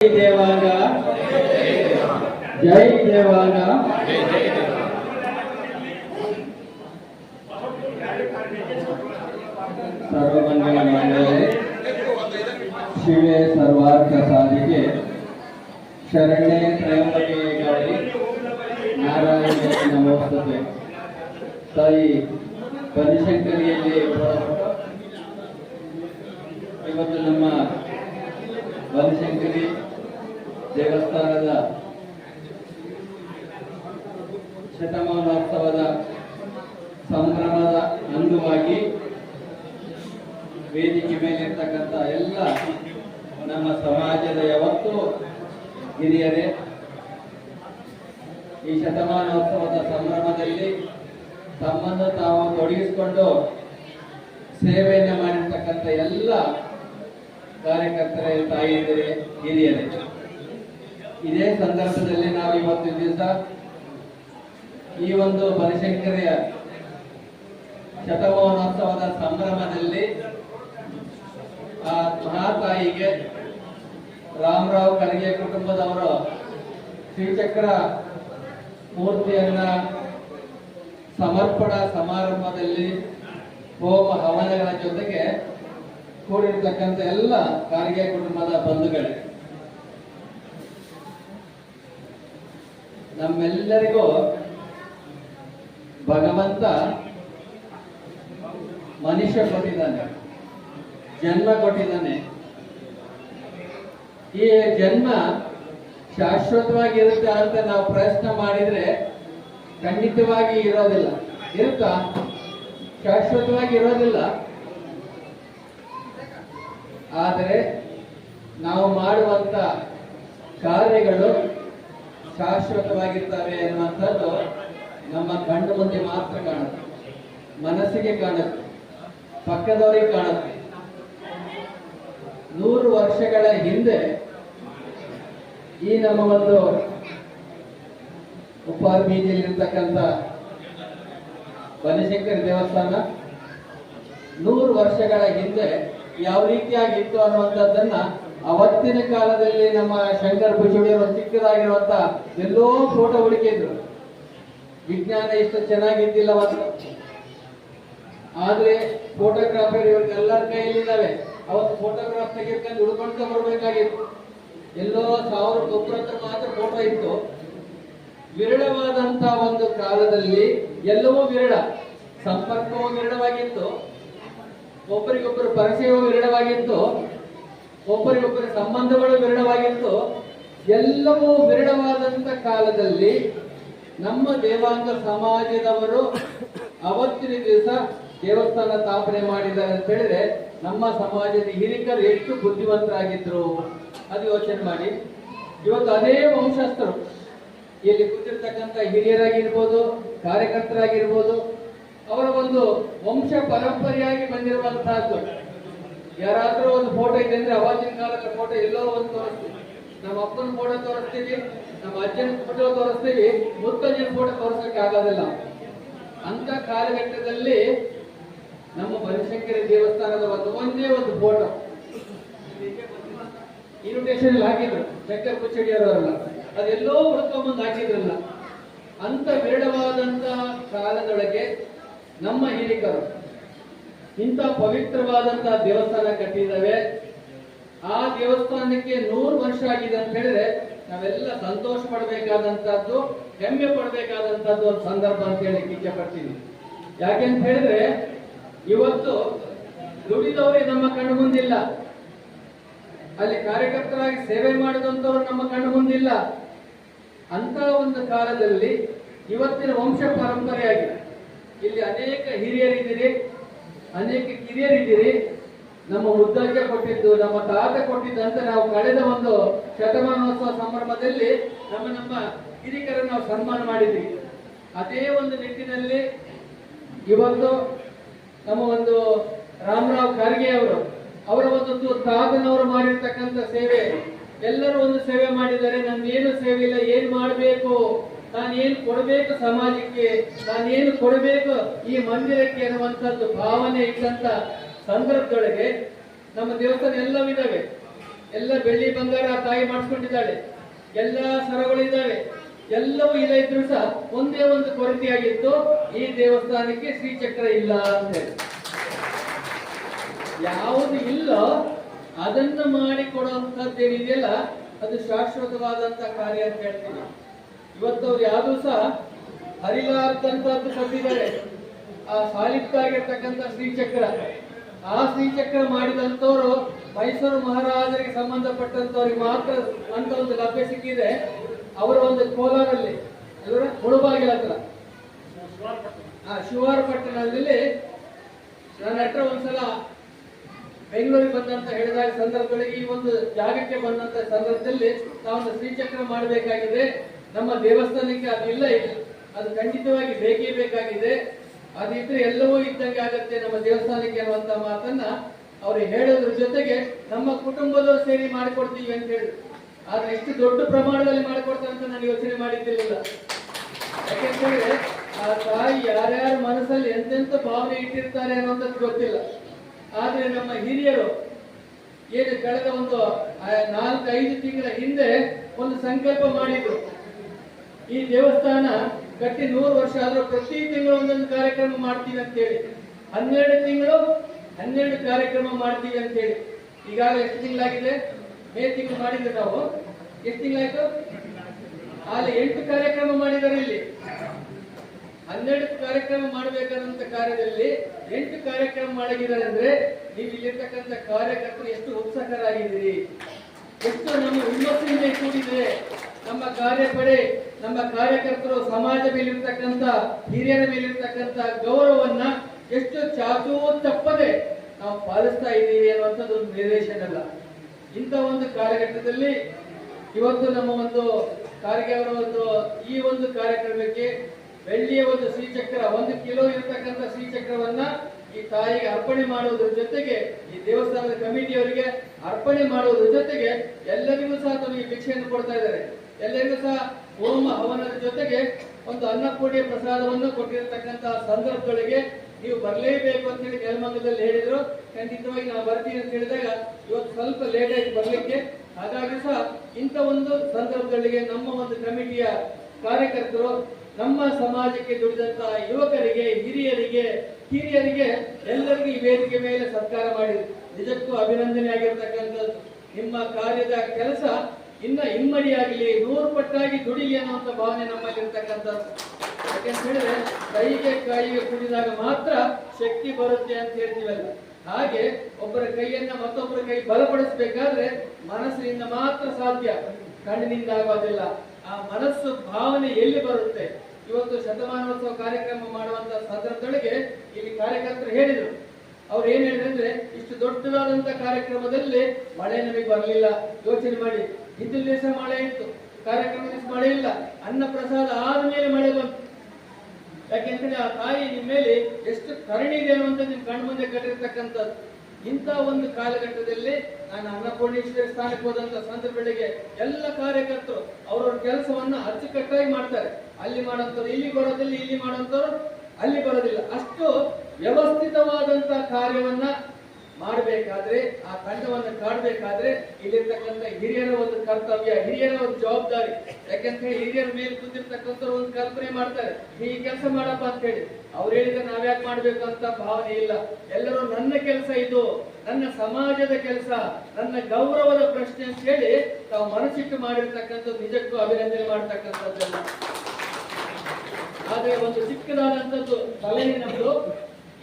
ಜೈ ದೇವಾಂಗ ಜೈ ದೇವಾಂಗ ಸರ್ವಮಂಗಲ ಮಂಗಳೇ ಶಿವೆ ಸರ್ವಾರ್ಥ ಸಾಧಿಕೆ ಶರಣ್ಯೇ ತ್ರಯಂಬಕೆ ಗೌರಿ ನಾರಾಯಣ ನಮೋಸ್ತುತೆ ತಾಯಿ ಬನಶಂಕರಿಯಲ್ಲಿ ಹೊರಟು ಇವತ್ತು ನಮ್ಮ ಬನಶಂಕರಿ ದೇವಸ್ಥಾನದ ಶತಮಾನೋತ್ಸವದ ಸಂಭ್ರಮದ ಅಂಗವಾಗಿ ವೇದಿಕೆ ಮೇಲಿರ್ತಕ್ಕಂಥ ಎಲ್ಲ ನಮ್ಮ ಸಮಾಜದ ಯಾವತ್ತೂ ಹಿರಿಯರೇ, ಈ ಶತಮಾನೋತ್ಸವದ ಸಂಭ್ರಮದಲ್ಲಿ ತಮ್ಮನ್ನು ತಾವು ತೊಡಗಿಸಿಕೊಂಡು ಸೇವೆಯನ್ನು ಮಾಡಿರ್ತಕ್ಕಂಥ ಎಲ್ಲ ಕಾರ್ಯಕರ್ತರೇ ತಾಯಿಯಂದಿರೇ ಹಿರಿಯರೇ. ಇದೇ ಸಂದರ್ಭದಲ್ಲಿ ನಾವು ಇವತ್ತು ದಿವಸ ಈ ಒಂದು ಬನಶಂಕರಿಯ ಶತಮಾನೋತ್ಸವದ ಸಂಭ್ರಮದಲ್ಲಿ ಆ ಮಹಾತಾಯಿಗೆ ರಾಮರಾವ್ ಖರ್ಗೆ ಕುಟುಂಬದವರು ಶ್ರೀಚಕ್ರ ಮೂರ್ತಿಯನ್ನ ಸಮರ್ಪಣಾ ಸಮಾರಂಭದಲ್ಲಿ ಹೋಮ ಹವನಗಳ ಜೊತೆಗೆ ಕೂಡಿರ್ತಕ್ಕಂಥ ಎಲ್ಲ ಕಾರ್ಗೆ ಕುಟುಂಬದ ಬಂಧುಗಳೇ. ನಮ್ಮೆಲ್ಲರಿಗೂ ಭಗವಂತ ಮನುಷ್ಯ ಕೊಟ್ಟಿದ್ದಾನೆ, ಜನ್ಮ ಕೊಟ್ಟಿದ್ದಾನೆ. ಈ ಜನ್ಮ ಶಾಶ್ವತವಾಗಿ ಇರುತ್ತೆ ಅಂತ ನಾವು ಪ್ರಯತ್ನ ಮಾಡಿದ್ರೆ ಖಂಡಿತವಾಗಿ ಇರೋದಿಲ್ಲ. ಇರುತ್ತಾ? ಶಾಶ್ವತವಾಗಿ ಇರೋದಿಲ್ಲ. ಆದರೆ ನಾವು ಮಾಡುವಂತ ಕಾರ್ಯಗಳು ಶಾಶ್ವತವಾಗಿರ್ತವೆ ಅನ್ನುವಂಥದ್ದು ನಮ್ಮ ಕಣ್ಣು ಮುಂದೆ ಮಾತ್ರ ಕಾಣುತ್ತೆ. ಮನಸ್ಸಿಗೆ ಕಾಣುತ್ತೆ. ಪಕ್ಕದವರಿಗೆ ಕಾಣುತ್ತೆ. ನೂರು ವರ್ಷಗಳ ಹಿಂದೆ ಈ ನಮ್ಮ ಒಂದು ಉಪ್ಪಾರ ಬೀದಿಯಲ್ಲಿರ್ತಕ್ಕಂಥ ಬನಶಂಕರಿ ದೇವಸ್ಥಾನ ನೂರು ವರ್ಷಗಳ ಹಿಂದೆ ಯಾವ ರೀತಿಯಾಗಿತ್ತು ಅನ್ನುವಂಥದ್ದನ್ನ ಅವತ್ತಿನ ಕಾಲದಲ್ಲಿ ನಮ್ಮ ಶಂಕರ್ ಬುಚುಡಿಯವರು ಚಿಕ್ಕದಾಗಿರುವಂತ ಎಲ್ಲೋ ಫೋಟೋ ಹುಡುಕಿದ್ರು ವಿಜ್ಞಾನ ಇಷ್ಟು ಚೆನ್ನಾಗಿದ್ದಿಲ್ಲ ಆದ್ರೆ ಫೋಟೋಗ್ರಾಫರ್ ಕೈಯಲ್ಲಿ ಕೈಯಲ್ಲಿದ್ದಾವೆ. ಅವತ್ತು ಫೋಟೋಗ್ರಾಫ್ ತೆಗೆದುಕೊಂಡು ಹುಡ್ಕೊಂಡು ಬರ್ಬೇಕಾಗಿತ್ತು. ಎಲ್ಲೋ ಸಾವಿರ ಹತ್ರ ಮಾತ್ರ ಫೋಟೋ ಇತ್ತು. ವಿರಳವಾದಂತ ಒಂದು ಕಾಲದಲ್ಲಿ ಎಲ್ಲವೂ ವಿರಳ. ಸಂಪರ್ಕವೂ ವಿರಳವಾಗಿತ್ತು. ಒಬ್ಬರಿಗೊಬ್ಬರು ಪರಿಚಯವೂ ವಿರಳವಾಗಿತ್ತು, ಒಬ್ಬರಿಗೊಬ್ಬರ ಸಂಬಂಧಗಳು ವಿರಳವಾಗಿತ್ತು, ಎಲ್ಲವೂ ವಿರಳವಾದಂಥ ಕಾಲದಲ್ಲಿ ನಮ್ಮ ದೇವಾಂಗ ಸಮಾಜದವರು ಅವತ್ತಿನ ದಿವಸ ದೇವಸ್ಥಾನ ಸ್ಥಾಪನೆ ಮಾಡಿದ್ದಾರೆ ಅಂತ ಹೇಳಿದ್ರೆ ನಮ್ಮ ಸಮಾಜದ ಹಿರಿಕರು ಎಷ್ಟು ಬುದ್ಧಿವಂತರಾಗಿದ್ರು? ಅದು ಯೋಚನೆ ಮಾಡಿ. ಇವತ್ತು ಅದೇ ವಂಶಸ್ಥರು, ಇಲ್ಲಿ ಕೂತಿರ್ತಕ್ಕಂಥ ಹಿರಿಯರಾಗಿರ್ಬೋದು, ಕಾರ್ಯಕರ್ತರಾಗಿರ್ಬೋದು ಅವರ ಒಂದು ವಂಶ ಪರಂಪರೆಯಾಗಿ ಬಂದಿರುವಂತಹದ್ದು ಯಾರಾದ್ರೂ ಒಂದು ಫೋಟೋ ಇದೆ ಅಂದ್ರೆ ಅವಾಗಿನ ಕಾಲದ ಫೋಟೋ ಎಲ್ಲೋ ಒಂದು ತೋರಿಸ್ತೀವಿ. ನಮ್ಮ ಅಪ್ಪನ ಫೋಟೋ ತೋರಿಸ್ತೀವಿ, ನಮ್ಮ ಅಜ್ಜನ ಫೋಟೋ ತೋರಿಸ್ತೀವಿ, ಮುತ್ತಜ್ಜನ ಫೋಟೋ ತೋರಿಸಕ್ಕೆ ಆಗೋದಿಲ್ಲ. ಅಂತ ಕಾಲಘಟ್ಟದಲ್ಲಿ ನಮ್ಮ ಬನಶಂಕರಿ ದೇವಸ್ಥಾನದ ಒಂದು ಒಂದೇ ಒಂದು ಫೋಟೋ ಇನ್ವಿಟೇಷನ್ ಹಾಕಿದ್ರು, ಶಂಕರ್ ಕುಚ್ಚಡಿಯವರಲ್ಲ ಅದೆಲ್ಲೋ ಹುಡ್ಕೊಂಬಂದು ಹಾಕಿದ್ರಲ್ಲ. ಅಂತ ವಿರಳವಾದಂತ ಕಾಲದೊಳಗೆ ನಮ್ಮ ಹಿರಿಕರು ಇಂಥ ಪವಿತ್ರವಾದಂತಹ ದೇವಸ್ಥಾನ ಕಟ್ಟಿದ್ದಾವೆ. ಆ ದೇವಸ್ಥಾನಕ್ಕೆ ನೂರು ವರ್ಷ ಆಗಿದೆ ಅಂತ ಹೇಳಿದ್ರೆ ನಾವೆಲ್ಲ ಸಂತೋಷ ಪಡಬೇಕಾದಂತಹದ್ದು ಹೆಮ್ಮೆ ಪಡಬೇಕಾದಂತಹದ್ದು ಒಂದು ಸಂದರ್ಭ ಅಂತ ಹೇಳಿ ಇಚ್ಛೆ ಪಡ್ತೀನಿ. ಯಾಕೆಂತ ಹೇಳಿದ್ರೆ ಇವತ್ತು ದುಡಿದವರೇ ನಮ್ಮ ಕಣ್ಣು ಮುಂದಿಲ್ಲ. ಅಲ್ಲಿ ಕಾರ್ಯಕರ್ತರಾಗಿ ಸೇವೆ ಮಾಡಿದಂಥವ್ರು ನಮ್ಮ ಕಣ್ಣು ಮುಂದಿಲ್ಲ. ಅಂತ ಒಂದು ಕಾಲದಲ್ಲಿ ಇವತ್ತಿನ ವಂಶ ಪರಂಪರೆಯಾಗಿ ಇಲ್ಲಿ ಅನೇಕ ಹಿರಿಯರಿದ್ದೀರಿ, ಅನೇಕ ಕಿರಿಯರಿದ್ದೀರಿ. ನಮ್ಮ ಮುದ್ದಕ್ಕೆ ಕೊಟ್ಟಿದ್ದು, ನಮ್ಮ ತಾತ ಕೊಟ್ಟಿದ್ದು ನಾವು ಕಳೆದ ಒಂದು ಶತಮಾನೋತ್ಸವ ಸಂಭ್ರಮದಲ್ಲಿ ನಮ್ಮ ನಮ್ಮ ಹಿರಿಕರನ್ನು ನಾವು ಸನ್ಮಾನ ಮಾಡಿದ್ವಿ. ಅದೇ ಒಂದು ನಿಟ್ಟಿನಲ್ಲಿ ಇವತ್ತು ನಮ್ಮ ಒಂದು ರಾಮರಾವ್ ಖರ್ಗೆ ಅವರು, ಅವರ ಒಂದು ತಾತನವರು ಮಾಡಿರ್ತಕ್ಕಂಥ ಸೇವೆ. ಎಲ್ಲರೂ ಒಂದು ಸೇವೆ ಮಾಡಿದ್ದಾರೆ. ಏನು ಸೇವೆ ಇಲ್ಲ, ಏನು ಮಾಡಬೇಕು? ನಾನು ಏನು ಕೊಡಬೇಕು ಸಮಾಜಕ್ಕೆ, ನಾನೇನು ಕೊಡಬೇಕು ಈ ಮಂದಿರಕ್ಕೆ ಅನ್ನುವಂಥದ್ದು ಭಾವನೆ ಇದ್ದಂತ ಸಂದರ್ಭದೊಳಗೆ ನಮ್ಮ ದೇವಸ್ಥಾನ ಎಲ್ಲವಿದ್ದಾವೆ ಎಲ್ಲ ಬೆಳ್ಳಿ ಬಂಗಾರ ತಾಯಿ ಮಾಡಿಸ್ಕೊಂಡಿದ್ದಾಳೆ. ಎಲ್ಲ ಸರಗಳಿದ್ದಾವೆ ಎಲ್ಲವೂ ಇಲ್ಲ ಇದ್ರು ಸಹ ಒಂದೇ ಒಂದು ಕೊರತೆಯಾಗಿತ್ತು, ಈ ದೇವಸ್ಥಾನಕ್ಕೆ ಶ್ರೀಚಕ್ರ ಇಲ್ಲ ಅಂತ ಹೇಳಿ. ಯಾವುದು ಇಲ್ಲೋ, ಅದನ್ನು ಮಾಡಿ ಕೊಡುವಂತದ್ದು ಏನಿದೆಯಲ್ಲ ಅದು ಶಾಶ್ವತವಾದಂತ ಕಾರ್ಯ ಅಂತ ಹೇಳ್ತೀನಿ. ಇವತ್ತು ಅವ್ರು ಯಾರು ಸಹ ಹರಿಲಾರ್ದಂತದ್ದು ಕೊಟ್ಟಿದ್ದಾರೆ. ಆ ಸಾಲಿತ್ತಾಗಿರ್ತಕ್ಕಂಥ ಶ್ರೀಚಕ್ರ. ಆ ಶ್ರೀಚಕ್ರ ಮಾಡಿದಂಥವ್ರು ಮೈಸೂರು ಮಹಾರಾಜರಿಗೆ ಸಂಬಂಧಪಟ್ಟಂತವ್ರಿಗೆ ಮಾತ್ರ ಅಂತ ಒಂದು ಲಭ್ಯ ಸಿಕ್ಕಿದೆ. ಅವರ ಒಂದು ಕೋಲಾರಲ್ಲಿ. ಎಲ್ಲರೂ ಮುಳುಬಾಗಿಲ ಹತ್ರ ಆ ಶಿವಾರ ಪಟ್ಟಣದಲ್ಲಿ ನನ್ನ ಹತ್ರ ಒಂದ್ಸಲ ಬೆಂಗಳೂರಿಗೆ ಬಂದಂತ ಹೇಳಿದಾಗ ಸಂದರ್ಭದಲ್ಲಿ ಈ ಒಂದು ಜಾಗಕ್ಕೆ ಬಂದಂತ ಸಂದರ್ಭದಲ್ಲಿ ನಾವು ಶ್ರೀಚಕ್ರ ಮಾಡಬೇಕಾಗಿದೆ. ನಮ್ಮ ದೇವಸ್ಥಾನಕ್ಕೆ ಅದಿಲ್ಲ ಇಲ್ಲ ಅದು ಖಂಡಿತವಾಗಿ ಬೇಕೇ ಬೇಕಾಗಿದೆ. ಅದಿದ್ರೆ ಎಲ್ಲವೂ ಇದ್ದಂಗೆ ಆಗತ್ತೆ ನಮ್ಮ ದೇವಸ್ಥಾನಕ್ಕೆ ಅನ್ನುವಂತ ಮಾತನ್ನ ಅವ್ರು ಹೇಳೋದ್ರ ಜೊತೆಗೆ ನಮ್ಮ ಕುಟುಂಬದವರು ಸೇರಿ ಮಾಡಿಕೊಡ್ತೀವಿ ಅಂತ ಹೇಳಿದ್ರು. ಆದ್ರೆ ಎಷ್ಟು ದೊಡ್ಡ ಪ್ರಮಾಣದಲ್ಲಿ ಮಾಡಿಕೊಡ್ತಾರೆ ಅಂತ ನಾನು ಯೋಚನೆ ಮಾಡಿದ್ದಿರಲಿಲ್ಲ. ಯಾಕೆಂದ್ರೆ ಆ ತಾಯಿ ಯಾರ್ಯಾರ ಮನಸ್ಸಲ್ಲಿ ಎಂತೆಂತ ಭಾವನೆ ಇಟ್ಟಿರ್ತಾರೆ ಅನ್ನೋದಕ್ಕೆ ಗೊತ್ತಿಲ್ಲ. ಆದ್ರೆ ನಮ್ಮ ಹಿರಿಯರು ಏನು ಕಳೆದ ಒಂದು ಆ, ನಾಲ್ಕು ಐದು ತಿಂಗಳ ಹಿಂದೆ ಒಂದು ಸಂಕಲ್ಪ ಮಾಡಿದ್ರು. ಈ ದೇವಸ್ಥಾನ ಕಟ್ಟಿ ನೂರು ವರ್ಷ ಆದ್ರೂ ಪ್ರತಿ ತಿಂಗಳು ಒಂದೊಂದು ಕಾರ್ಯಕ್ರಮ ಮಾಡ್ತೀವಿ ಅಂತೇಳಿ. ಹನ್ನೆರಡು ತಿಂಗಳು ಹನ್ನೆರಡು ಕಾರ್ಯಕ್ರಮ ಮಾಡ್ತೀವಿ ಅಂತೇಳಿ. ಈಗಾಗಲೇ ಎಷ್ಟು ತಿಂಗಳಾಗಿದೆ? ಮೇ ತಿಂಗಳು ಮಾಡಿದ್ರೆ ನಾವು. ಎಷ್ಟು ತಿಂಗಳಾಯ್ತು? ಅಲ್ಲಿ ಎಂಟು ಕಾರ್ಯಕ್ರಮ ಮಾಡಿದ್ದಾರೆ ಇಲ್ಲಿ. ಹನ್ನೆರಡು ಕಾರ್ಯಕ್ರಮ ಮಾಡಬೇಕಾದಂತ ಕಾರ್ಯದಲ್ಲಿ ಎಂಟು ಕಾರ್ಯಕ್ರಮ ಮಾಡಿದ್ದಾರೆ ಅಂದ್ರೆ ನೀವು ಇಲ್ಲಿರ್ತಕ್ಕಂಥ ಕಾರ್ಯಕರ್ತರು ಎಷ್ಟು ಉತ್ಸುಕರಾಗಿದ್ದೀರಿ? ಎಷ್ಟು ನಮ್ಮ ಹುಮ್ಮಸ್ಸಿನಿಂದ ಕೂಡಿದೆ. ನಮ್ಮ ಕಾರ್ಯಪಡೆ, ನಮ್ಮ ಕಾರ್ಯಕರ್ತರು ಸಮಾಜ ಮೇಲಿರ್ತಕ್ಕಂಥ, ಹಿರಿಯರ ಮೇಲಿರ್ತಕ್ಕಂಥ ಗೌರವವನ್ನ ಎಷ್ಟು ಚಾಚೂ ತಪ್ಪದೆ ನಾವು ಪಾಲಿಸ್ತಾ ಇದ್ದೀವಿ ಅನ್ನುವಂಥದ್ದು ಒಂದು ನಿರ್ದೇಶನ ಅಲ್ಲ. ಇಂಥ ಒಂದು ಕಾರ್ಯಘಟ್ಟದಲ್ಲಿ ಇವತ್ತು ನಮ್ಮ ಒಂದು ಕಾರ್ಯಕ್ರಮ ಒಂದು ಈ ಒಂದು ಕಾರ್ಯಕ್ರಮಕ್ಕೆ ಬೆಳ್ಳಿಯ ಒಂದು ಶ್ರೀಚಕ್ರ, ಒಂದು ಕಿಲೋ ಇರತಕ್ಕಂಥ ಶ್ರೀಚಕ್ರವನ್ನ ಈ ತಾಯಿಗೆ ಅರ್ಪಣೆ ಮಾಡುವುದರ ಜೊತೆಗೆ ಈ ದೇವಸ್ಥಾನದ ಕಮಿಟಿಯವರಿಗೆ ಅರ್ಪಣೆ ಮಾಡುವುದರ ಜೊತೆಗೆ ಎಲ್ಲರಿಗೂ ಸಹ ತಮಗೆ ಭಿಕ್ಷೆಯನ್ನು ಕೊಡ್ತಾ ಇದ್ದಾರೆ. ಎಲ್ಲರಿಗೂ ಸಹ ಹೋಮ ಹವನದ ಜೊತೆಗೆ ಒಂದು ಅನ್ನಪೂರ್ಣಿಯ ಪ್ರಸಾದವನ್ನು ಕೊಟ್ಟಿರತಕ್ಕಂತಹ ಸಂದರ್ಭಗಳಿಗೆ ನೀವು ಬರಲೇಬೇಕು ಅಂತ ಹೇಳಿ ನೆಲಮಂಗಲದಲ್ಲಿ ಹೇಳಿದ್ರು. ಖಂಡಿತವಾಗಿ ನಾವು ಬರ್ತೀನಿ ಅಂತ ಹೇಳಿದಾಗ ಇವತ್ತು ಸ್ವಲ್ಪ ಲೇಟ್ ಆಯ್ತು ಬರಲಿಕ್ಕೆ. ಹಾಗಾಗಿ ಸಹ ಇಂಥ ಒಂದು ಸಂದರ್ಭಗಳಿಗೆ ನಮ್ಮ ಒಂದು ಕಮಿಟಿಯ ಕಾರ್ಯಕರ್ತರು ನಮ್ಮ ಸಮಾಜಕ್ಕೆ ದುಡಿದಂತಹ ಯುವಕರಿಗೆ, ಹಿರಿಯರಿಗೆ ಹಿರಿಯರಿಗೆ, ಎಲ್ಲರಿಗೂ ಈ ವೇದಿಕೆ ಮೇಲೆ ಸತ್ಕಾರ ಮಾಡಿ. ನಿಜಕ್ಕೂ ಅಭಿನಂದನೆ ಆಗಿರ್ತಕ್ಕಂಥದ್ದು. ನಿಮ್ಮ ಕಾರ್ಯದ ಕೆಲಸ ಇನ್ನ ಇಮ್ಮಡಿಯಾಗಲಿ ನೂರು ಪಟ್ಟಾಗಿ ದುಡಿಲಿ ಅನ್ನುವಂಥ ಭಾವನೆ ನಮ್ಮಲ್ಲಿ ಯಾಕೆಂತ ಹೇಳಿದ್ರೆ, ಕೈಗೆ ಕಾಯಿಗೆ ಕುಡಿದಾಗ ಮಾತ್ರ ಶಕ್ತಿ ಬರುತ್ತೆ ಅಂತ ಹೇಳ್ತೀವಲ್ಲ. ಹಾಗೆ ಒಬ್ಬರ ಕೈಯನ್ನ ಮತ್ತೊಬ್ಬರ ಕೈ ಬಲಪಡಿಸ್ಬೇಕಾದ್ರೆ ಮನಸ್ಸಿನಿಂದ ಮಾತ್ರ ಸಾಧ್ಯ. ಕಣ್ಣಿನಿಂದ ಆಗೋದಿಲ್ಲ. ಆ ಮನಸ್ಸು, ಭಾವನೆ ಎಲ್ಲಿ ಬರುತ್ತೆ? ಇವತ್ತು ಶತಮಾನೋತ್ಸವ ಕಾರ್ಯಕ್ರಮ ಮಾಡುವಂತ ಸಂದರ್ಭದೊಳಗೆ ಇಲ್ಲಿ ಕಾರ್ಯಕರ್ತರು ಹೇಳಿದರು. ಅವ್ರು ಏನ್ ಹೇಳಿದ್ರೆ ಇಷ್ಟು ದೊಡ್ಡದಾದಂತ ಕಾರ್ಯಕ್ರಮದಲ್ಲಿ ಮಳೆ ನಮಗೆ ಬರಲಿಲ್ಲ. ಯೋಚನೆ ಮಾಡಿ. ಹಿಂದಿನ ದಿವಸ ಮಳೆ ಇತ್ತು. ಕಾರ್ಯಕ್ರಮ ಮಳೆ ಇಲ್ಲ. ಅನ್ನ ಪ್ರಸಾದ ಆದ್ಮೇಲೆ ಮಳೆ ಬಂತು. ಯಾಕೆಂದ್ರೆ ಆ ತಾಯಿ ನಿಮ್ಮ ಮೇಲೆ ಎಷ್ಟು ಕರುಣಿ ಇದೆ ಅನ್ನುವಂತ ನಿಮ್ ಕಣ್ಣು ಮುಂದೆ ಕಟ್ಟಿರ್ತಕ್ಕಂಥದ್ದು. ಇಂತ ಒಂದು ಕಾಲಘಟ್ಟದಲ್ಲಿ ನಾನು ಅನ್ನಪೂರ್ಣೇಶ್ವರಿ ಸ್ಥಾನಕ್ಕೆ ಹೋದಂತ ಸಂದರ್ಭಗಳಿಗೆ ಎಲ್ಲ ಕಾರ್ಯಕರ್ತರು ಅವ್ರವ್ರ ಕೆಲಸವನ್ನ ಅಚ್ಚುಕಟ್ಟಾಗಿ ಮಾಡ್ತಾರೆ. ಅಲ್ಲಿ ಮಾಡೋಂಥವ್ರು ಇಲ್ಲಿ ಬರೋದಿಲ್ಲ, ಇಲ್ಲಿ ಮಾಡೋಂಥವ್ರು ಅಲ್ಲಿ ಬರೋದಿಲ್ಲ. ಅಷ್ಟು ವ್ಯವಸ್ಥಿತವಾದಂತ ಕಾರ್ಯವನ್ನ ಮಾಡಬೇಕಾದ್ರೆ, ಆ ತಂಡವನ್ನು ಕಾಡ್ಬೇಕಾದ್ರೆ ಇಲ್ಲಿರ್ತಕ್ಕಂಥ ಹಿರಿಯರ ಒಂದು ಕರ್ತವ್ಯ, ಹಿರಿಯರ ಒಂದು ಜವಾಬ್ದಾರಿ. ಯಾಕಂತ ಹೇಳಿ ಹಿರಿಯರ ಮೇಲೆ ಕೂತಿರ್ತಕ್ಕಂಥವ್ರು ಒಂದು ಕಲ್ಪನೆ ಮಾಡ್ತಾರೆ ಈ ಕೆಲಸ ಮಾಡಪ್ಪ ಅಂತ ಹೇಳಿ. ಅವ್ರು ಹೇಳಿದ್ರೆ ನಾವ್ಯಾಕೆ ಮಾಡ್ಬೇಕು ಅಂತ ಭಾವನೆ ಇಲ್ಲ. ಎಲ್ಲರೂ ನನ್ನ ಕೆಲಸ ಇದು, ನನ್ನ ಸಮಾಜದ ಕೆಲಸ, ನನ್ನ ಗೌರವದ ಪ್ರಶ್ನೆ ಅಂತ ಹೇಳಿ ತಾವು ಮನಸ್ಸಿಟ್ಟು ಮಾಡಿರ್ತಕ್ಕಂಥದ್ದು ನಿಜಕ್ಕೂ ಅಭಿನಂದನೆ ಮಾಡ್ತಕ್ಕಂಥದ್ದಲ್ಲ. ಆದ್ರೆ ಒಂದು ಚಿಕ್ಕದಾದಂಥದ್ದು ಸಲಹೆ ನಮ್ಮದು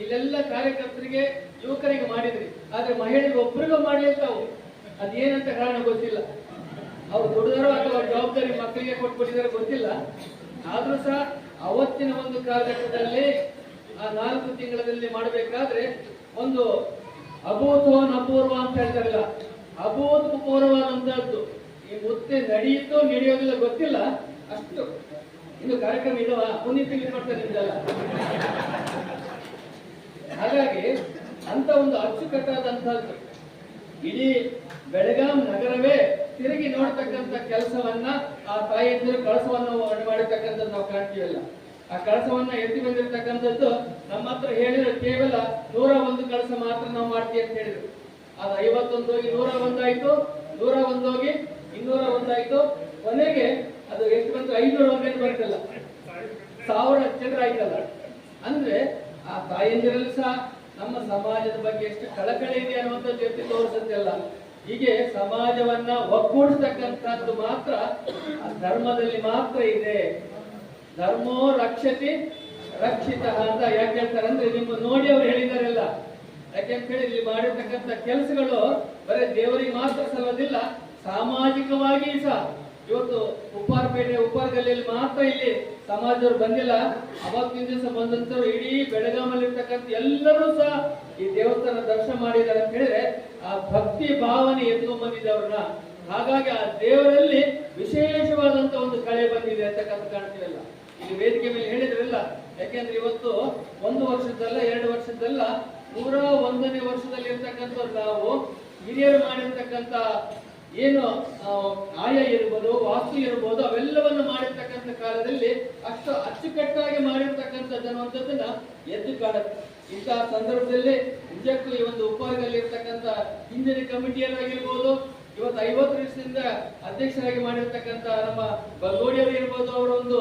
ಇಲ್ಲೆಲ್ಲ ಕಾರ್ಯಕರ್ತರಿಗೆ, ಯುವಕರಿಗೆ ಮಾಡಿದ್ರಿ. ಆದ್ರೆ ಮಹಿಳೆಗೆ ಒಬ್ಬರಿಗೂ ತಾವು ಅದೇನಂತ ಕಾರಣ ಗೊತ್ತಿಲ್ಲ. ಅವ್ರು ದುಡಿದಾರೋ ಅಥವಾ ಜವಾಬ್ದಾರಿ ಮಕ್ಕಳಿಗೆ ಕೊಟ್ಬಿಟ್ಟಿದಾರೋ ಗೊತ್ತಿಲ್ಲ. ಆದರೂ ಸಹ ಅವತ್ತಿನ ಒಂದು ಕಾಲಘಟ್ಟದಲ್ಲಿ ಆ ನಾಲ್ಕು ತಿಂಗಳಲ್ಲಿ ಮಾಡಬೇಕಾದ್ರೆ ಒಂದು ಅಭೂತವನ್ ಅಪೂರ್ವ ಅಂತ ಹೇಳ್ತಾರಲ್ಲ ಅಭೂತಪೂರ್ವವಾದಂತಹದ್ದು ಈ ಮುತ್ತೆ ನಡೆಯುತ್ತೋ ನಡೆಯೋದಿಲ್ಲ ಗೊತ್ತಿಲ್ಲ. ಅಷ್ಟು ಇನ್ನು ಕಾರ್ಯಕ್ರಮ ಇಲ್ಲವಾ? ಮುಂದಿನ ತಿಂಗಳು ಮಾಡ್ತಾರೆ ಹಾಗಾಗಿ ಅಂತ ಒಂದು ಅಚ್ಚುಕಟ್ಟಾದಂತ ಇಡೀ ಬೆಳಗಾಂ ನಗರವೇ ತಿರುಗಿ ನೋಡ್ತಕ್ಕಂಥ ಕೆಲಸವನ್ನ ಆ ತಾಯಿಯಂದಿರು ಕಳಸವನ್ನು ಮಾಡಿರ್ತಕ್ಕಂಥದ್ದು ನಾವು ಕಾಣ್ತೀವಲ್ಲ. ಆ ಕಳಸವನ್ನ ಎತ್ತಿ ಬಂದಿರತಕ್ಕಂಥದ್ದು ನಮ್ಮ ಹತ್ರ ಹೇಳಿದ್ರೆ ಕೇವಲ ನೂರ ಒಂದು ಕಳಸ ಮಾತ್ರ ನಾವು ಮಾಡ್ತೀವಿ ಅಂತ ಹೇಳಿದ್ರು. ಅದು ಐವತ್ತೊಂದು ಹೋಗಿ ನೂರ ಒಂದಾಯ್ತು ನೂರ ಒಂದೋಗಿ ಇನ್ನೂರ ಒಂದಾಯ್ತು ಕೊನೆಗೆ ಅದು ಎಷ್ಟು ಬಂತು ಐನೂರ ಒಂದೇನು ಬರ್ತಲ್ಲ ಸಾವಿರ ಚಿಲ್ಲರೆ ಆಯ್ತಲ್ಲ ಅಂದ್ರೆ ಆ ತಾಯಂದಿರಲ್ಲಿ ಸಹ ನಮ್ಮ ಸಮಾಜದ ಬಗ್ಗೆ ಎಷ್ಟು ಕಳಕಳಿ ಇದೆ ಅನ್ನುವಂಥದ್ದು ಎತ್ತಿ ತೋರಿಸುತ್ತಲ್ಲ ಹೀಗೆ ಸಮಾಜವನ್ನ ಒಗ್ಗೂಡಿಸ್ತಕ್ಕಂಥದ್ದು ಮಾತ್ರ ಧರ್ಮದಲ್ಲಿ ಮಾತ್ರ ಇದೆ. ಧರ್ಮೋ ರಕ್ಷತಿ ರಕ್ಷಿತ ಅಂತ ಯಾಕೆ ಹೇಳ್ತಾರೆ ಅಂದ್ರೆ ನಿಮ್ಮ ನೋಡಿ ಅವ್ರು ಹೇಳಿದಾರೆಲ್ಲ. ಯಾಕೆಂತ ಹೇಳಿ, ಇಲ್ಲಿ ಮಾಡಿರ್ತಕ್ಕಂಥ ಕೆಲಸಗಳು ಬರೀ ದೇವರಿಗೆ ಮಾತ್ರ ಸಲ್ಲೋದಿಲ್ಲ ಸಾಮಾಜಿಕವಾಗಿ ಸಹ. ಇವತ್ತು ಉಪ್ಪಾರಪೇಟೆ ಉಪ್ಪಾರ ಗಲ್ಲಿಯಲ್ಲಿ ಮಾತ್ರ ಇಲ್ಲಿ ಸಮಾಜದವ್ರು ಬಂದಿಲ್ಲ. ಅವತ್ತಿನ ದಿವಸ ಬಂದಂತವ್ರು ಇಡೀ ಬೆಳಗಾಮಲ್ಲಿ ಇರ್ತಕ್ಕಂಥ ಎಲ್ಲರೂ ಸಹ ಈ ದೇವಸ್ಥಾನ ದರ್ಶನ ಮಾಡಿದ್ದಾರೆ ಅಂತ ಹೇಳಿದ್ರೆ ಆ ಭಕ್ತಿ ಭಾವನೆ ಎತ್ಕೊಂಡ್ ಬಂದಿದೆ ಅವ್ರನ್ನ ಹಾಗಾಗಿ ಆ ದೇವರಲ್ಲಿ ವಿಶೇಷವಾದಂತ ಒಂದು ಕಳೆ ಬಂದಿದೆ ಅಂತಕ್ಕಂಥ ಕಾಣ್ತೀವಲ್ಲ. ಇಲ್ಲಿ ವೇದಿಕೆ ಮೇಲೆ ಹೇಳಿದ್ರಲ್ಲ, ಯಾಕೆಂದ್ರೆ ಇವತ್ತು ಒಂದು ವರ್ಷದಲ್ಲ ಎರಡು ವರ್ಷದಲ್ಲ ನೂರ ಒಂದನೇ ವರ್ಷದಲ್ಲಿ ಇರ್ತಕ್ಕಂಥವ್ರು ನಾವು ಹಿರಿಯರು ಮಾಡಿರ್ತಕ್ಕಂಥ ಏನು ಆಯ ಇರ್ಬೋದು, ವಾಸ್ತು ಇರ್ಬೋದು, ಅವೆಲ್ಲವನ್ನು ಮಾಡಿರ್ತಕ್ಕಂಥ ಕಾಲದಲ್ಲಿ ಅಷ್ಟು ಅಚ್ಚುಕಟ್ಟಾಗಿ ಮಾಡಿರ್ತಕ್ಕಂಥದ್ದು ಅನ್ನುವಂಥದ್ದನ್ನ ಎದ್ದು ಕಾಣುತ್ತೆ. ಇಂತಹ ಸಂದರ್ಭದಲ್ಲಿ ನಿಜಕ್ಕೂ ಈ ಒಂದು ಉಪಯೋಗದಲ್ಲಿ ಇರ್ತಕ್ಕಂಥ ಹಿಂದಿನ ಕಮಿಟಿಯಲ್ಲಾಗಿರ್ಬೋದು ಇವತ್ತು ಐವತ್ತು ವರ್ಷದಿಂದ ಅಧ್ಯಕ್ಷರಾಗಿ ಮಾಡಿರ್ತಕ್ಕಂಥ ನಮ್ಮ ಬಲ್ಗೋಡಿಯವರು ಇರ್ಬೋದು, ಅವರ ಒಂದು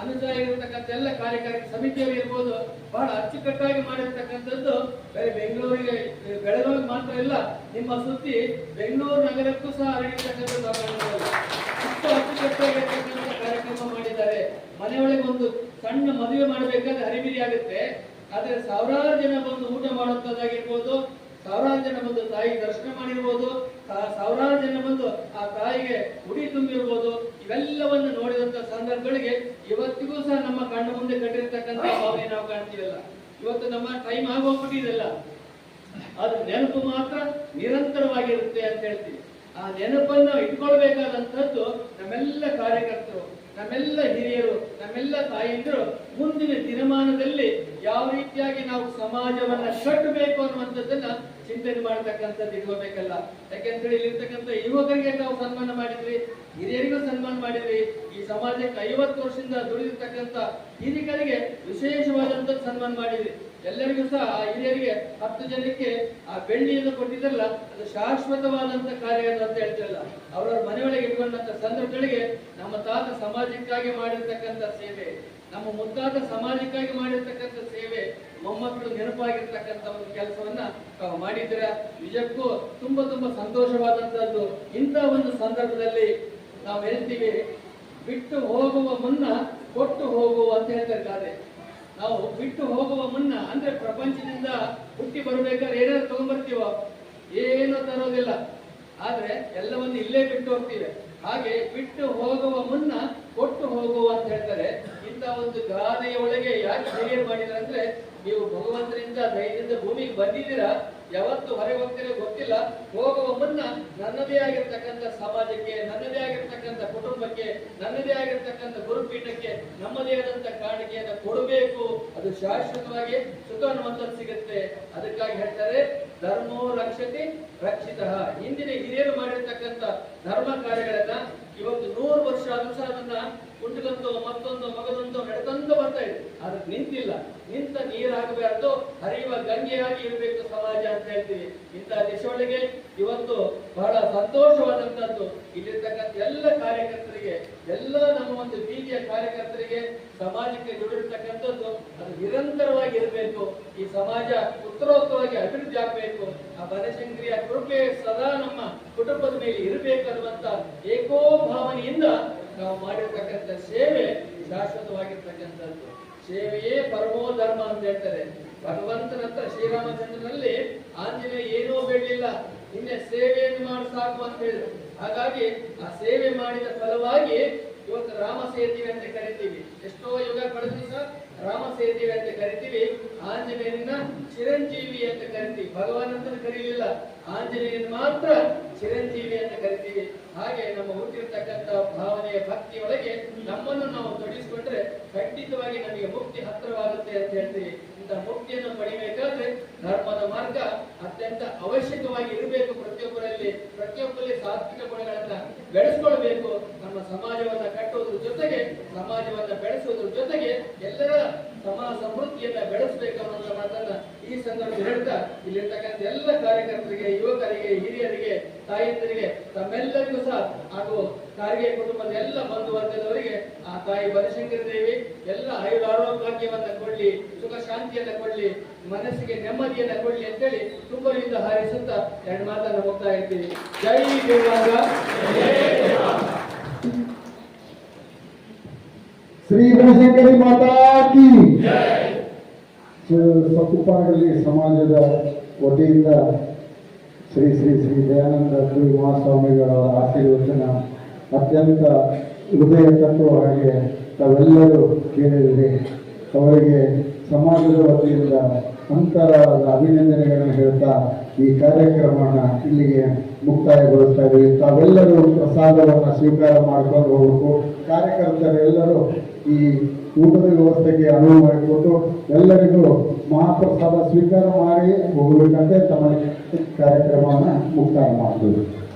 ಅನುದಾನ ಇರತಕ್ಕಂಥ ಎಲ್ಲ ಕಾರ್ಯಕಾರಿ ಸಮಿತಿಯವರು ಇರ್ಬೋದು, ಬಹಳ ಅಚ್ಚುಕಟ್ಟಾಗಿ ಮಾಡಿರ್ತಕ್ಕಂಥದ್ದು ಬೇರೆ ಬೆಂಗಳೂರಿಗೆ, ಬೆಳಗಾವಿಗೆ ಮಾತ್ರ ಇಲ್ಲ ನಿಮ್ಮ ಸುದ್ದಿ ಬೆಂಗಳೂರು ನಗರಕ್ಕೂ ಸಹ ಹರಡಿರ್ತಕ್ಕಂಥದ್ದು ಅಚ್ಚುಕಟ್ಟಾಗಿರ್ತಕ್ಕಂಥ ಕಾರ್ಯಕ್ರಮ ಮಾಡಿದ್ದಾರೆ. ಮನೆಯೊಳಗೆ ಒಂದು ಸಣ್ಣ ಮದುವೆ ಮಾಡಬೇಕಾದ್ರೆ ಹರಿಬಿರಿ ಆಗುತ್ತೆ. ಆದರೆ ಸಾವಿರಾರು ಜನ ಬಂದು ಊಟ ಮಾಡುವಂಥದ್ದಾಗಿರ್ಬೋದು, ಸಾವಿರಾರು ಜನ ಬಂದು ತಾಯಿ ದರ್ಶನ ಮಾಡಿರ್ಬೋದು ಸಾವಿರಾರು ಜನ ಬಂದು ಆ ತಾಯಿಗೆ ಉಡಿ ತುಂಬಿರ್ಬೋದು ಇವೆಲ್ಲವನ್ನು ನೋಡಿದಂತ ಸಂದರ್ಭಗಳಿಗೆ ಇವತ್ತಿಗೂ ಸಹ ನಮ್ಮ ಕಣ್ಣು ಮುಂದೆ ಕಟ್ಟಿರ್ತಕ್ಕಂಥ ಭಾವನೆ ನಾವು ಕಾಣ್ತೀವಲ್ಲ. ಇವತ್ತು ನಮ್ಮ ಟೈಮ್ ಆಗೋಗ್ಬಿಟ್ಟಿದೆಲ್ಲ. ಆದ್ರೆ ನೆನಪು ಮಾತ್ರ ನಿರಂತರವಾಗಿರುತ್ತೆ ಅಂತ ಹೇಳ್ತೀವಿ. ಆ ನೆನಪನ್ನ ಇಟ್ಕೊಳ್ಬೇಕಾದಂತದ್ದು ನಮ್ಮೆಲ್ಲ ಕಾರ್ಯಕರ್ತರು ನಮ್ಮೆಲ್ಲ ಹಿರಿಯರು ನಮ್ಮೆಲ್ಲ ತಾಯಂದಿರು ಮುಂದಿನ ದಿನಮಾನದಲ್ಲಿ ಯಾವ ರೀತಿಯಾಗಿ ನಾವು ಸಮಾಜವನ್ನ ಕಟ್ಟಬೇಕು ಅನ್ನುವಂಥದ್ದನ್ನ ಚಿಂತನೆ ಮಾಡತಕ್ಕಂಥದ್ದು ಇಟ್ಕೋಬೇಕಲ್ಲ ಯಾಕೆಂತೇಳಿ ಇಲ್ಲಿರ್ತಕ್ಕಂಥ ಯುವಕರಿಗೆ ನಾವು ಸನ್ಮಾನ ಮಾಡಿದ್ವಿ ಹಿರಿಯರಿಗೂ ಸನ್ಮಾನ ಮಾಡಿದ್ವಿ ಈ ಸಮಾಜಕ್ಕೆ ಐವತ್ತು ವರ್ಷದಿಂದ ದುಡಿದಿರ್ತಕ್ಕಂಥ ಹಿರಿಯರಿಗೆ ವಿಶೇಷವಾದಂತ ಸನ್ಮಾನ ಮಾಡಿದ್ವಿ ಎಲ್ಲರಿಗೂ ಸಹ ಆ ಹಿರಿಯರಿಗೆ ಹತ್ತು ಜನಕ್ಕೆ ಆ ಬೆಳ್ಳಿಯನ್ನು ಕೊಟ್ಟಿದ್ದಲ್ಲ, ಅದು ಶಾಶ್ವತವಾದಂತ ಕಾರ್ಯ ಅಂತ ಹೇಳ್ತಿರಲ್ಲ. ಅವರವ್ರ ಮನೆಯೊಳಗೆ ಇಟ್ಕೊಂಡಂತ ಸಂದರ್ಭಗಳಿಗೆ ನಮ್ಮ ತಾತ ಸಮಾಜಕ್ಕಾಗಿ ಮಾಡಿರ್ತಕ್ಕಂಥ ಸೇವೆ. ನಮ್ಮ ಮುದ್ದಾದ ಸಮಾಜಕ್ಕಾಗಿ ಮಾಡಿರ್ತಕ್ಕಂಥ ಸೇವೆ, ಮೊಮ್ಮಕ್ಕಳು ನೆನಪಾಗಿರ್ತಕ್ಕಂಥ ಒಂದು ಕೆಲಸವನ್ನ ತಾವು ಮಾಡಿದ್ರ ನಿಜಕ್ಕೂ ತುಂಬಾ ತುಂಬಾ ಸಂತೋಷವಾದಂತದ್ದು ಇಂಥ ಒಂದು ಸಂದರ್ಭದಲ್ಲಿ ನಾವು ಹೇಳ್ತೀವಿ, ಬಿಟ್ಟು ಹೋಗುವ ಮುನ್ನ ಕೊಟ್ಟು ಹೋಗುವ ಅಂತ ಹೇಳ್ತಾರೆ ನಾವು ಬಿಟ್ಟು ಹೋಗುವ ಮುನ್ನ, ಅಂದ್ರೆ ಪ್ರಪಂಚದಿಂದ ಹುಟ್ಟಿ ಬರ್ಬೇಕಾದ್ರೆ ಏನಾದ್ರು ತಗೊಂಡ್ಬರ್ತೀವೋ ಏನೂ ತರೋದಿಲ್ಲ. ಆದ್ರೆ ಎಲ್ಲವನ್ನು ಇಲ್ಲೇ ಬಿಟ್ಟು ಹೋಗ್ತೀವಿ. ಹಾಗೆ ಬಿಟ್ಟು ಹೋಗುವ ಮುನ್ನ ಕೊಟ್ಟು ಹೋಗುವ ಅಂತ ಹೇಳ್ತಾರೆ. ಒಂದು ಗಾದೆಯ ಒಳಗೆ ಯಾಕೆ ಹೇಗೆ ಮಾಡಿದ್ರ ಅಂದ್ರೆ ನೀವು ಭಗವಂತನಿಂದ ದಯದಿಂದ ಭೂಮಿಗೆ ಬಂದಿದ್ದೀರಾ? ಯಾವತ್ತು ಹೊರಗೆ ಹೋಗ್ತೀರೋ ಗೊತ್ತಿಲ್ಲ. ಹೋಗುವ ಮುನ್ನ ನನ್ನದೇ ಆಗಿರ್ತಕ್ಕಂಥ ಸಮಾಜಕ್ಕೆ, ನನ್ನದೇ ಆಗಿರ್ತಕ್ಕಂಥ ಕುಟುಂಬಕ್ಕೆ, ನನ್ನದೇ ಆಗಿರ್ತಕ್ಕಂಥ ಗುರುಪೀಠಕ್ಕೆ, ನಮ್ಮದೇ ಆದಂತ ಕಾಣಿಕೆಯನ್ನು ಕೊಡಬೇಕು. ಅದು ಶಾಶ್ವತವಾಗಿ ಸುಖ ಅನ್ನುವಂಥದ್ದು ಸಿಗುತ್ತೆ. ಅದಕ್ಕಾಗಿ ಹೇಳ್ತಾರೆ, ಧರ್ಮೋ ರಕ್ಷತೆ ರಕ್ಷಿತ. ಹಿಂದಿನ ಹಿರಿಯರು ಮಾಡಿರ್ತಕ್ಕಂಥ ಧರ್ಮ ಕಾರ್ಯಗಳನ್ನ ಇವತ್ತು ನೂರು ಅದನ್ನ ಕುಂಟುಕಂತೋ ಮತ್ತೊಂದು ಮಗದೊಂದು ನಡೆದಂತ ಬರ್ತಾ ಇದೆ ಅದಕ್ಕೆ ನಿಂತಿಲ್ಲ. ನಿಂತ ನೀರಾಗಬಾರ್ದು, ಹರಿಯುವ ಗಂಗೆಯಾಗಿ ಇರಬೇಕು ಸಮಾಜ ಅಂತ ಹೇಳ್ತೀವಿ. ಇಂಥ ದೇಶಗಳಿಗೆ ಇವತ್ತು ಬಹಳ ಸಂತೋಷವಾದಂತದ್ದು ಇಲ್ಲಿರ್ತಕ್ಕಂಥ ಎಲ್ಲ ಕಾರ್ಯಕರ್ತರಿಗೆ, ಎಲ್ಲ ನಮ್ಮ ಒಂದು ಬೀದಿಯ ಕಾರ್ಯಕರ್ತರಿಗೆ ಸಮಾಜಕ್ಕೆ ದುಡಿರ್ತಕ್ಕಂಥದ್ದು ಅದು ನಿರಂತರವಾಗಿ ಇರಬೇಕು. ಈ ಸಮಾಜ ಉತ್ತರೋತ್ತರವಾಗಿ ಅಭಿವೃದ್ಧಿ ಆಗಬೇಕು. ಆ ಬನಶಂಕರಿಯ ಕೃಪೆ ಸದಾ ನಮ್ಮ ಕುಟುಂಬದ ಮೇಲೆ ಇರಬೇಕು ಅನ್ನುವಂತ ಏಕೋಭಾವನೆಯಿಂದ ನಾವು ಮಾಡಿರ್ತಕ್ಕಂಥ ಸೇವೆ ಶಾಶ್ವತವಾಗಿರ್ತಕ್ಕಂಥದ್ದು. ಸೇವೆಯೇ ಪರಮೋ ಧರ್ಮ ಅಂತ ಹೇಳ್ತಾರೆ. ಭಗವಂತನ ಹತ್ರ ಶ್ರೀರಾಮಚಂದ್ರನಲ್ಲಿ ಆಂಜನೇಯ ಏನೂ ಬೇಡಲಿಲ್ಲ. ನಿನ್ನೆ ಸೇವೆಯನ್ನು ಮಾಡ ಸಾಕು ಅಂತ ಹೇಳಿದ್ರು. ಹಾಗಾಗಿ ಆ ಸೇವೆ ಮಾಡಿದ ಫಲವಾಗಿ ಇವತ್ತು ರಾಮ ಸೇತುವೆ ಅಂತ ಕರಿತೀವಿ. ಎಷ್ಟೋ ಯುಗ ಕಳೆದು ಸಹ ರಾಮ ಸೇತುವೆ ಅಂತ ಕರಿತೀವಿ. ಆಂಜನೇಯನ ಚಿರಂಜೀವಿ ಅಂತ ಕರಿತೀವಿ. ಭಗವಾನ್ ಕರೀಲಿಲ್ಲ. ಆಂಜನೇಯನ ಮಾತ್ರ ಚಿರಂಜೀವಿ ಅಂತ ಕರಿತೀವಿ. ಹಾಗೆ ನಮ್ಮ ಹುಟ್ಟಿರ್ತಕ್ಕಂಥ ಭಾವನೆಯ ಭಕ್ತಿ ಒಳಗೆ ನಮ್ಮನ್ನು ನಾವು ತೊಡಗಿಸಿಕೊಂಡ್ರೆ ಖಂಡಿತವಾಗಿ ನಮಗೆ ಮುಕ್ತಿ ಹತ್ತಿರವಾಗುತ್ತೆ ಅಂತ ಹೇಳ್ತೀವಿ ಇಂಥ ಮುಕ್ತಿಯನ್ನು ಪಡಿಬೇಕಾದ್ರೆ ಧರ್ಮದ ಮಾರ್ಗ ಅತ್ಯಂತ ಅವಶ್ಯಕವಾಗಿ ಇರಬೇಕು ಪ್ರತಿಯೊಬ್ಬರಲ್ಲಿ ಪ್ರತಿಯೊಬ್ಬರಲ್ಲಿ ಸಾತ್ವಿಕ ಗುಣಗಳನ್ನ ಬೆಳೆಸ್ಕೊಳ್ಬೇಕು. ನಮ್ಮ ಸಮಾಜವನ್ನ ಕಟ್ಟುವುದ್ರ ಜೊತೆಗೆ, ಸಮಾಜವನ್ನ ಬೆಳೆಸುವುದ್ರ ಜೊತೆಗೆ ಎಲ್ಲರ ಸಮಾಜ ಸಮೃದ್ಧಿಯನ್ನ ಬೆಳೆಸಬೇಕು ಅನ್ನೋ ಮಾತನ್ನ ಈ ಸಂದರ್ಭದಲ್ಲಿ ಹೇಳ್ತಾ, ಇಲ್ಲಿರ್ತಕ್ಕಂಥ ಎಲ್ಲ ಕಾರ್ಯಕರ್ತರಿಗೆ, ಯುವಕರಿಗೆ, ಹಿರಿಯರಿಗೆ, ತಾಯಂದಿರಿಗೆ, ತಮ್ಮೆಲ್ಲರಿಗೂ ಸಹ, ಹಾಗೂ ಸಾರಿಗೆ ಕುಟುಂಬದ ಎಲ್ಲ ಬಂಧು ಆ ತಾಯಿ ಬನಶಂಕರಿ ದೇವಿ, ಎಲ್ಲ ಆಯುರ ಆರೋಗ್ಯವನ್ನ ಕೊಡ್ಲಿ ಸುಖ ಶಾಂತಿಯನ್ನ ಕೊಡ್ಲಿ ಮನಸ್ಸಿಗೆ ನೆಮ್ಮದಿಯನ್ನ ಕೊಡ್ಲಿ ಅಂತೇಳಿ ತುಂಬರಿಂದ ಹಾರಿಸುತ್ತಾ ಎರಡು ಮಾತನ್ನ ಹೋಗ್ತಾ ಇರ್ತೀವಿ. ಜೈ ದೇವಾಂಗ ಶ್ರೀ ಬನಶಂಕರಿ ಮಾತಾ ಕಿ ಸತ್ತುಪಾನಗಲ್ಲಿ ಸಮಾಜದ ವತಿಯಿಂದ ಶ್ರೀ ಶ್ರೀ ಶ್ರೀ ದಯಾನಂದ ಶ್ರೀ ಮಹಾಸ್ವಾಮಿಗಳ ಆಶೀರ್ವಚನ ಅತ್ಯಂತ ಹೃದಯ ತಟ್ಟುವ ಹಾಗೆ ತಾವೆಲ್ಲರೂ ಕೇಳಿದರೆ ಅವರಿಗೆ ಸಮಾಜದ ವತಿಯಿಂದ ಅಂತರಾದ ಅಭಿನಂದನೆಗಳನ್ನು ಹೇಳ್ತಾ ಈ ಕಾರ್ಯಕ್ರಮನ ಇಲ್ಲಿಗೆ ಮುಕ್ತಾಯಗೊಳಿಸ್ತಾ ತಾವೆಲ್ಲರೂ ಪ್ರಸಾದವನ್ನು ಸ್ವೀಕಾರ ಮಾಡ್ಕೊಂಡು ಹೋಗಬೇಕು. ಕಾರ್ಯಕರ್ತರೆಲ್ಲರೂ ಈ ಊಟದ ವ್ಯವಸ್ಥೆಗೆ ಅನುವು ಮಾಡಿಕೊಟ್ಟು ಎಲ್ಲರಿಗೂ ಮಹಾಪ್ರಸಾದ ಸ್ವೀಕಾರ ಮಾಡಿ ಹೋಗಬೇಕಂತೆ ತಮ್ಮ ಕಾರ್ಯಕ್ರಮವನ್ನು ಮುಕ್ತಾಯ ಮಾಡ್ತೀವಿ.